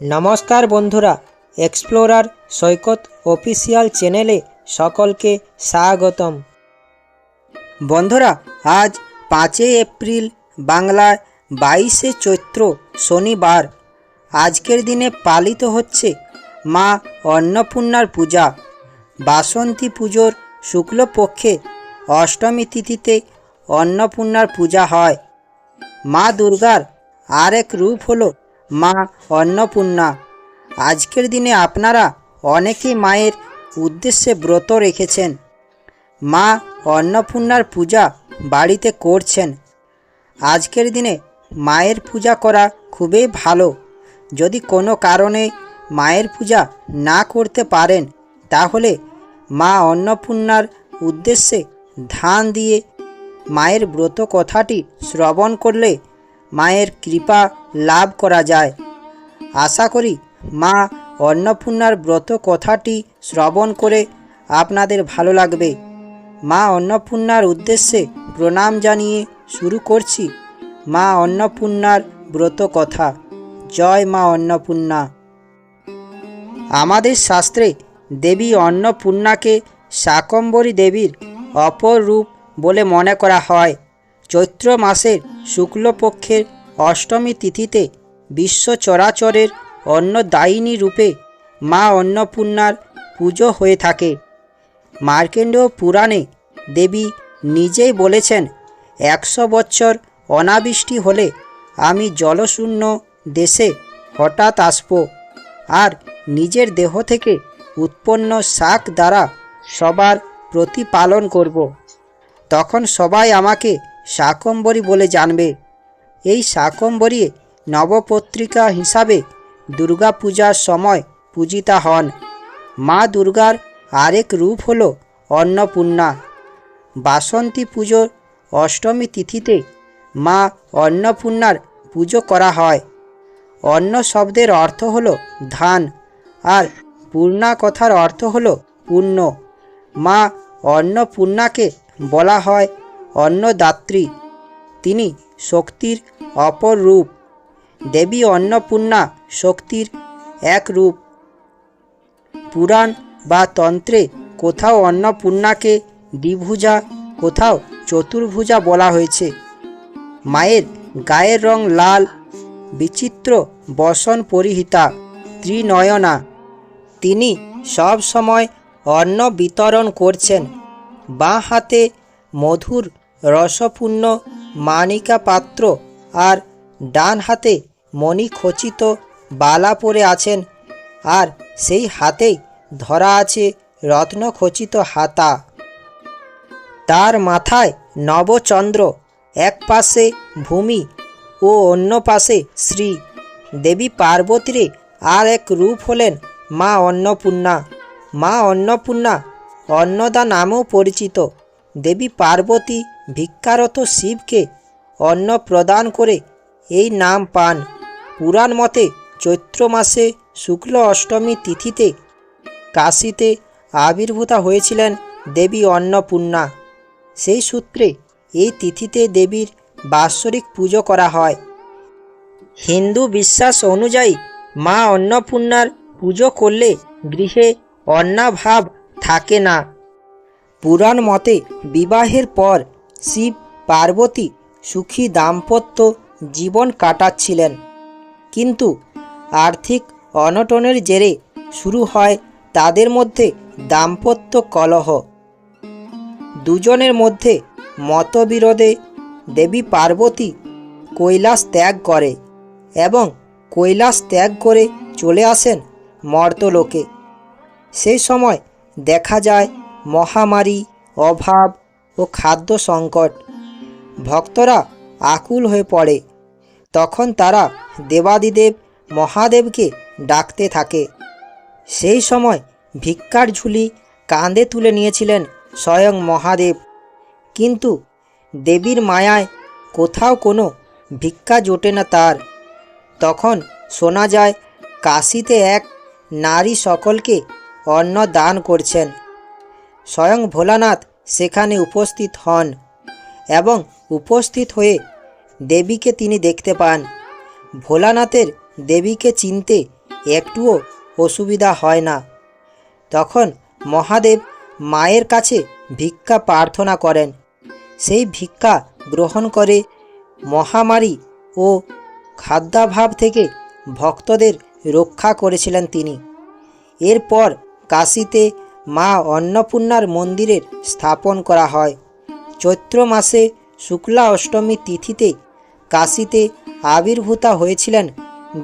নমস্কার বন্ধুরা এক্সপ্লোরার সৈকত অফিসিয়াল চ্যানেলে সকলকে স্বাগতম। বন্ধুরা, আজ পাঁচই এপ্রিল বাংলায় বাইশে চৈত্র শনিবার। আজকের দিনে পালিত হচ্ছে মা অন্নপূর্ণার পূজা। বাসন্তী পুজোর শুক্লপক্ষে অষ্টমী তিথিতে অন্নপূর্ণার পূজা হয়। মা দুর্গার আরেক রূপ হলো মা অন্নপূর্ণা, আজকের দিনে আপনারা অনেকেই মায়ের উদ্দেশ্যে ব্রত রেখেছেন। মা অন্নপূর্ণার পূজা বাড়িতে করছেন। আজকের দিনে মায়ের পূজা করা খুবই ভালো। যদি কোনো কারণে মায়ের পূজা না করতে পারেন, তাহলে মা অন্নপূর্ণার উদ্দেশ্যে ধান দিয়ে মায়ের ব্রত কথাটি শ্রবণ করলে মায়ের কৃপা লাভ করা যায়। আশা করি মা অন্নপূর্ণার ব্রত কথাটি শ্রবণ করে আপনাদের ভালো লাগবে। মা অন্নপূর্ণার উদ্দেশ্যে প্রণাম জানিয়ে শুরু করছি। মা অন্নপূর্ণার ব্রত কথা। জয় মা অন্নপূর্ণা। আমাদের শাস্ত্রে দেবী অন্নপূর্ণাকে শাকম্বরী দেবীর অপর রূপ বলে মনে করা হয়। চৈত্র মাসের শুক্লপক্ষের অষ্টমী তিথিতে বিশ্ব চরাচরের অন্নদায়িনী রূপে মা অন্নপূর্ণার পুজো হয়ে থাকে। মার্কেন্ডীয় পুরাণে দেবী নিজেই বলেছেন, একশো বছর অনাবৃষ্টি হলে আমি জলশূন্য দেশে হঠাৎ আসব আর নিজের দেহ থেকে উৎপন্ন শাক দ্বারা সবার প্রতিপালন করব। তখন সবাই আমাকে শাকম্বরী বলে জানবে। এই শাকম্বরী নবপত্রিকা হিসাবে দুর্গাপূজার সময় পূজিতা হন। মা দুর্গার আরেক রূপ হল অন্নপূর্ণা। বাসন্তী পুজোর অষ্টমী তিথিতে মা অন্নপূর্ণার পুজো করা হয়। অন্ন শব্দের অর্থ হল ধান আর পূর্ণা কথার অর্থ হল পূর্ণ মা অন্নপূর্ণাকে বলা হয় অন্নদাত্রী। তিনি শক্তির অপর রূপ। দেবী অন্নপূর্ণা শক্তির এক রূপ। পুরাণ বা তন্ত্রে কোথাও অন্নপূর্ণাকে দ্বিভুজা, কোথাও চতুর্ভুজা বলা হয়েছে। মায়ের গায়ের রং লাল, বিচিত্র বসন পরিহিতা, ত্রিনয়না। তিনি সব সময় অন্ন বিতরণ করছেন। বাঁ হাতে মধুর রসপূর্ণ মানিকা পাত্র আর ডান হাতে মণিখচিত বালা পরে আছেন আর সেই হাতেই ধরা আছে রত্নখচিত হাতা। তার মাথায় নবচন্দ্র, এক পাশে ভূমি ও অন্য পাশে শ্রী। দেবী পার্বতীর আর এক রূপ হলেন মা অন্নপূর্ণা। মা অন্নপূর্ণা অন্নদা নামেও পরিচিত। দেবী পার্বতী ভিক্ষারত শিবকে অন্ন প্রদান করে এই নাম পান। পুরাণ মতে চৈত্র মাসে শুক্ল অষ্টমী তিথিতে কাশীতে আবির্ভূতা হয়েছিলেন দেবী অন্নপূর্ণা। সেই সূত্রে এই তিথিতে দেবীর বাৎসরিক পুজো করা হয়। হিন্দু বিশ্বাস অনুযায়ী মা অন্নপূর্ণার পুজো করলে গৃহে অন্নাভাব থাকে না। পুরাণ মতে বিবাহের পর শিব, পার্বতী, সুখী দাম্পত্য জীবন কাটাচ্ছিলেন। কিন্তু আর্থিক অনটনের জেরে শুরু হয় তাদের মধ্যে দাম্পত্য কলহ। দুজনের মধ্যে মতবিরোধে দেবী পার্বতী কৈলাস ত্যাগ করে এবং কৈলাস ত্যাগ করে চলে আসেন মর্তলোকে। সেই সময় দেখা যায় মহামারী, অভাব ও খাদ্য সংকট। ভক্তরা আকুল হয়ে পড়ে। তখন তারা দেবাদিদেব মহাদেবকে ডাকতে থাকে। সেই সময় ভিক্ষার ঝুলি কাঁধে তুলে নিয়েছিলেন স্বয়ং মহাদেব। কিন্তু দেবীর মায়ায় কোথাও কোনো ভিক্ষা জোটে না তার। তখন শোনা যায়, কাশিতে এক নারী সকলকে অন্ন দান করছেন। স্বয়ং ভোলানাথ সেখানে উপস্থিত হন এবং উপস্থিত হয়ে দেবীকে তিনি দেখতে পান। ভোলানাথের দেবীকে চিনতে একটুও অসুবিধা হয় না। তখন মহাদেব মায়ের কাছে ভিক্ষা প্রার্থনা করেন। সেই ভিক্ষা গ্রহণ করে মহামারী ও খাদ্যাভাব থেকে ভক্তদের রক্ষা করেছিলেন তিনি। এরপর কাশীতে মা অন্নপূর্ণার মন্দিরের স্থাপন করা হয়। চৈত্র মাসে শুক্লা অষ্টমী তিথিতে কাশীতে আবির্ভূতা হয়েছিলেন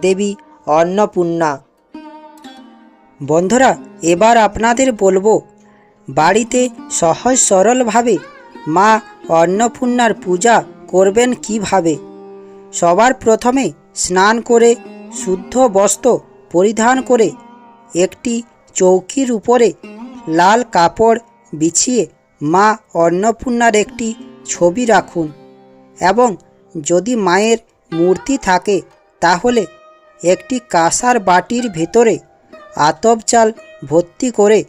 দেবী অন্নপূর্ণা। বন্ধুরা, এবার আপনাদের বলব, বাড়িতে সহজ সরলভাবে মা অন্নপূর্ণার পূজা করবেন কীভাবে? সবার প্রথমে স্নান করে শুদ্ধ বস্ত্র পরিধান করে একটি চৌকির উপরে লাল কাপড় বিছিয়ে মা অন্নপূর্ণার একটি ছবি রাখুন। এবং যদি মায়ের মূর্তি থাকে, তাহলে একটি কাঁসার বাটির ভেতরে আতপ চাল ভর্তি করে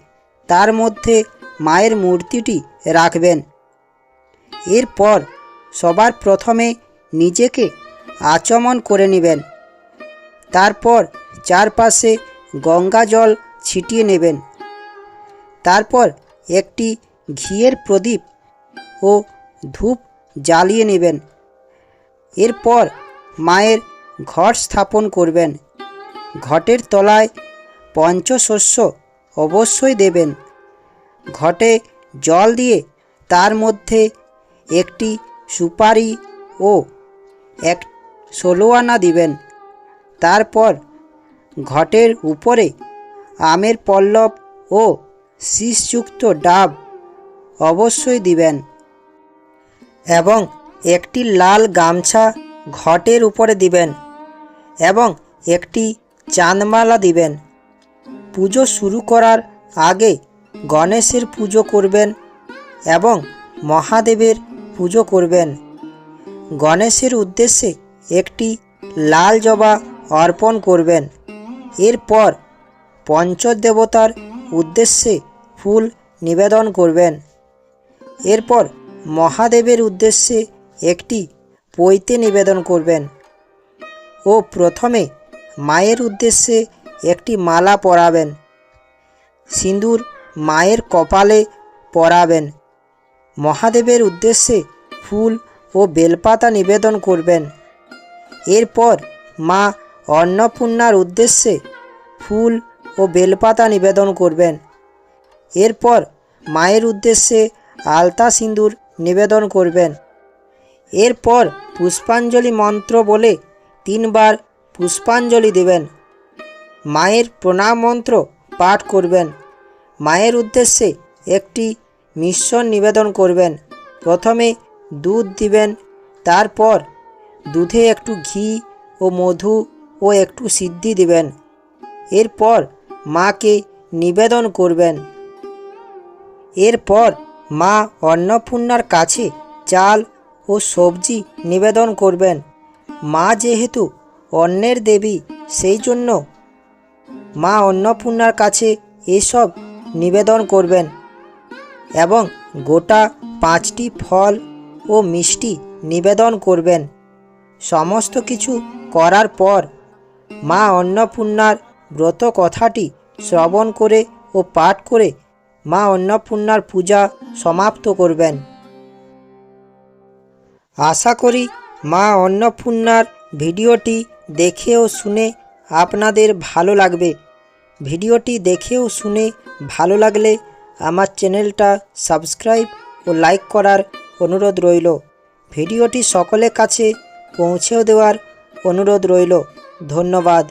তার মধ্যে মায়ের মূর্তিটি রাখবেন। এরপর সবার প্রথমে নিজেকে আচমন করে নেবেন। তারপর চারপাশে গঙ্গা জল ছিটিয়ে নেবেন। তারপর একটি ঘিয়ের প্রদীপ ও ধূপ জ্বালিয়ে নেবেন। এরপর মায়ের ঘট স্থাপন করবেন। ঘটের তলায় পঞ্চশস্য অবশ্যই দেবেন। ঘটে জল দিয়ে তার মধ্যে একটি সুপারি ও এক ষোলো আনা দিবেন। তারপর ঘটের উপরে আমের পল্লব ও শীষযুক্ত ডাব অবশ্যই দিবেন। এবং একটি লাল গামছা ঘটের উপরে দিবেন এবং একটি চাঁদমালা দিবেন। পুজো শুরু করার আগে গণেশের পুজো করবেন এবং মহাদেবের পুজো করবেন। গণেশের উদ্দেশ্যে একটি লাল জবা অর্পণ করবেন। এরপর পঞ্চদেবতার উদ্দেশ্যে ফুল নিবেদন করবেন। এরপর মহাদেবের উদ্দেশ্যে একটি পৈতে নিবেদন করবেন ও প্রথমে মায়ের উদ্দেশ্যে একটি মালা পরাবেন। সিঁদুর মায়ের কপালে পরাবেন। মহাদেবের উদ্দেশ্যে ফুল ও বেলপাতা নিবেদন করবেন। এরপর মা অন্নপূর্ণার উদ্দেশ্যে ফুল ও বেলপাতা নিবেদন করবেন। এরপর মায়ের উদ্দেশ্যে আলতা সিঁদুর নিবেদন করবেন। এরপর পুষ্পাঞ্জলি মন্ত্র বলে তিনবার পুষ্পাঞ্জলি দেবেন। মায়ের প্রণাম মন্ত্র পাঠ করবেন। মায়ের উদ্দেশ্যে একটি মিশ্রণ নিবেদন করবেন। প্রথমে দুধ দিবেন, তারপর দুধে একটু ঘি ও মধু ও একটু সিদ্ধি দিবেন। এরপর মাকে নিবেদন করবেন। এরপর মা অন্নপূর্ণার কাছে চাল ও সবজি নিবেদন করবেন। মা যেহেতু অন্নের দেবী, সেই জন্য মা অন্নপূর্ণার কাছে এসব নিবেদন করবেন এবং গোটা পাঁচটি ফল ও মিষ্টি নিবেদন করবেন। সমস্ত কিছু করার পর মা অন্নপূর্ণার ব্রত কথাটি শ্রবণ করে ও পাঠ করে মা অন্নপূর্ণার পূজা সমাপ্ত করবেন। আশা করি মা অন্নপূর্ণার ভিডিওটি দেখে ও শুনে আপনাদের ভালো লাগবে। ভিডিওটি দেখে ও শুনে ভালো লাগলে আমার চ্যানেলটা সাবস্ক্রাইব ও লাইক করার অনুরোধ রইল। ভিডিওটি সকলের কাছে পৌঁছেও দেওয়ার অনুরোধ রইল। ধন্যবাদ।